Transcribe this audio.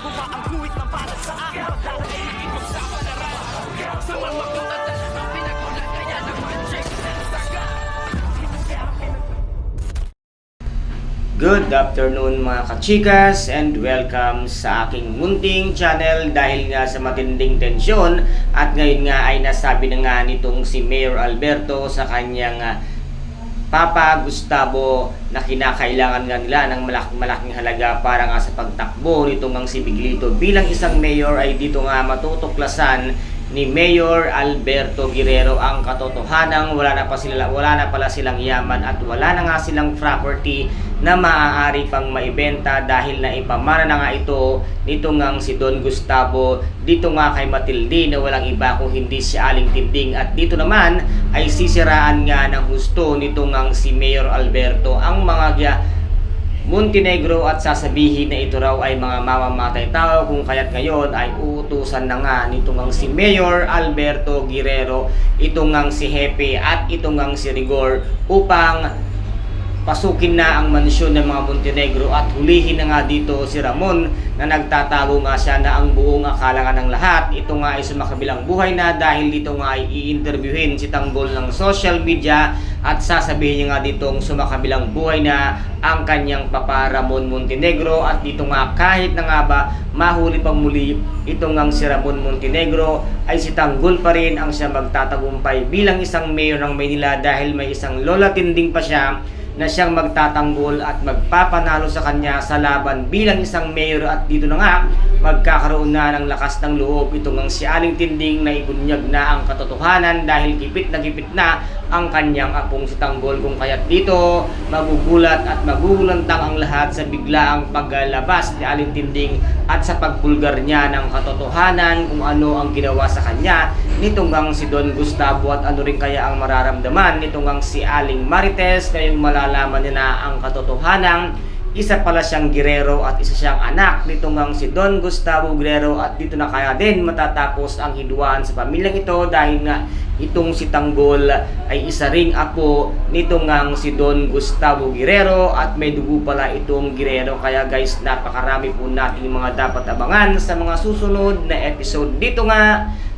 Ang guhit na para sa akin. Pagdadaig ipagsapalaran Sa mga katatan Ang pinagulat kaya naman Check Good afternoon mga kachikas and welcome sa aking munting channel. Dahil nga sa matinding tensyon at ngayon nga ay nasabi na nga nitong si Mayor Alberto sa kanyang ah, Papa Gustavo na kinakailangan nga nila ng malaking malaking halaga para nga sa pagtakbo nitong ang si Biglito bilang isang mayor ay dito nga matutuklasan ni Mayor Alberto Guerrero ang katotohanan wala na pa sila wala na pala silang yaman at wala na nga silang property na maaari pang maibenta dahil na ipamana na nga ito nito ngang si Don Gustavo dito nga kay Matilde na walang iba kung hindi si Aling Tinding. At dito naman ay sisiraan nga ng husto nito ngang si Mayor Alberto. Ang mga Montenegro at sasabihin na ito raw ay mga mamamatay tao kung kaya't ngayon ay uutusan na nga nito ngang si Mayor Alberto Guerrero, ito ngang si Hepe at ito ngang si Rigor upang pasukin na ang mansyon ng mga Montenegro at hulihin na nga dito si Ramon na nagtatago nga siya na ang buong akala ng lahat. Ito nga ay sumakabilang buhay na dahil dito nga ay i-interviewin si Tanggol ng social media at sasabihin niya nga ditong sumakabilang buhay na ang kanyang papa Ramon Montenegro. At dito nga kahit na nga ba mahuli pang muli ito nga si Ramon Montenegro ay si Tanggol pa rin ang siya magtatagumpay bilang isang mayor ng Maynila dahil may isang lola tinding pa siya na siyang magtatanggol at magpapanalo sa kanya sa laban bilang isang mayor. At dito na nga magkakaroon na ng lakas ng loob itong ang si Aling Tinding na ibunyag na ang katotohanan dahil gipit na gipit na ang kanyang apong si Tanggol kung kaya't dito magugulat at magugulantang ang lahat sa biglaang paglabas ni Aling Tinding at sa pagpulgar niya ng katotohanan kung ano ang ginawa sa kanya nitong si Don Gustavo at ano rin kaya ang mararamdaman nitong si Aling Marites. Ngayong malalaman niya na ang katotohanan isa pala siyang girero at isa siyang anak nitong ang si Don Gustavo Guerrero at dito na kaya din matatapos ang hidwaan sa pamilyang ito dahil nga itong si Tanggol ay isa ring apo nitong ang si Don Gustavo Guerrero at may dugo pala itong Guerrero. Kaya guys napakarami po natin mga dapat abangan sa mga susunod na episode. Dito nga